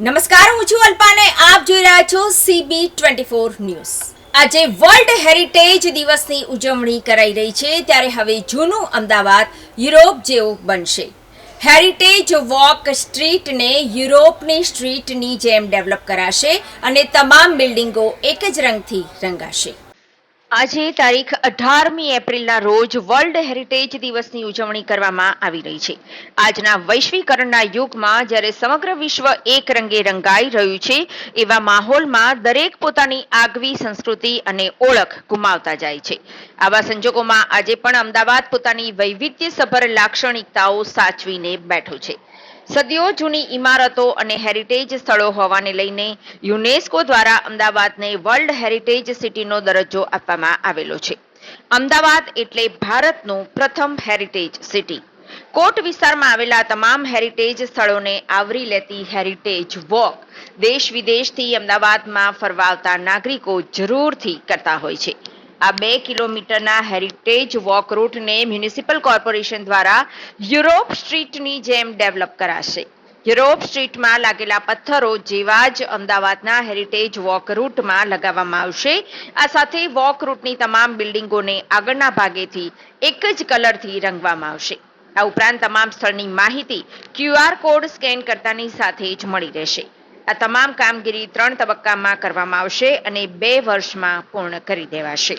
નમસ્કાર, હું છું અલ્પાને. આપ જોઈ રહ્યા છો સીબી ટ્વેન્ટી ફોર ન્યૂઝ. આજે વર્લ્ડ હેરિટેજ દિવસની ઉજવણી કરાઈ રહી છે. ત્યારે હવે જૂનું અમદાવાદ યુરોપ જેવું બનશે. હેરિટેજ વોક સ્ટ્રીટને યુરોપની સ્ટ્રીટની જેમ ડેવલપ કરાશે અને તમામ બિલ્ડિંગો એક જ રંગથી રંગાશે. આજે તારીખ અઢારમી એપ્રિલના રોજ વર્લ્ડ હેરિટેજ દિવસની ઉજવણી કરવામાં આવી રહી છે. આજના વૈશ્વિકરણના યુગમાં જ્યારે સમગ્ર વિશ્વ એક રંગે રંગાઈ રહ્યું છે, એવા માહોલમાં દરેક પોતાની આગવી સંસ્કૃતિ અને ઓળખ ગુમાવતા જાય છે. આવા સંજોગોમાં આજે પણ અમદાવાદ પોતાની વૈવિધ્યસભર લાક્ષણિકતાઓ સાચવીને બેઠો છે. સદીઓ જૂની ઇમારતો અને હેરિટેજ સ્થળો હોવાને લઈને યુનેસ્કો દ્વારા અમદાવાદને વર્લ્ડ હેરિટેજ સિટીનો દરજ્જો આપવામાં આવેલો છે. અમદાવાદ એટલે ભારતનું પ્રથમ હેરિટેજ સિટી કોટ વિસ્તારમાં આવેલા તમામ હેરિટેજ સ્થળોને આવરી લેતી હેરિટેજ વોક દેશ વિદેશથી અમદાવાદમાં ફરવા આવતા નાગરિકો જરૂરથી કરતા હોય છે. આ બે કિલોમીટરના હેરિટેજ વોક રૂટને મ્યુનિસિપલ કોર્પોરેશન દ્વારા યુરોપ સ્ટ્રીટની જેમ ડેવલપ કરાશે. યુરોપ સ્ટ્રીટમાં લાગેલા પથ્થરો જેવા જ અમદાવાદના હેરિટેજ વોક રૂટમાં લગાવવામાં આવશે. આ સાથે વોક રૂટની તમામ બિલ્ડિંગોને આગળના ભાગેથી એક જ કલરથી રંગવામાં આવશે. આ ઉપરાંત તમામ સ્થળની માહિતી ક્યુઆર કોડ સ્કેન કરતાની સાથે જ મળી રહેશે. આ તમામ કામગીરી ત્રણ તબક્કામાં કરવામાં આવશે અને બે વર્ષમાં પૂર્ણ કરી દેવાશે.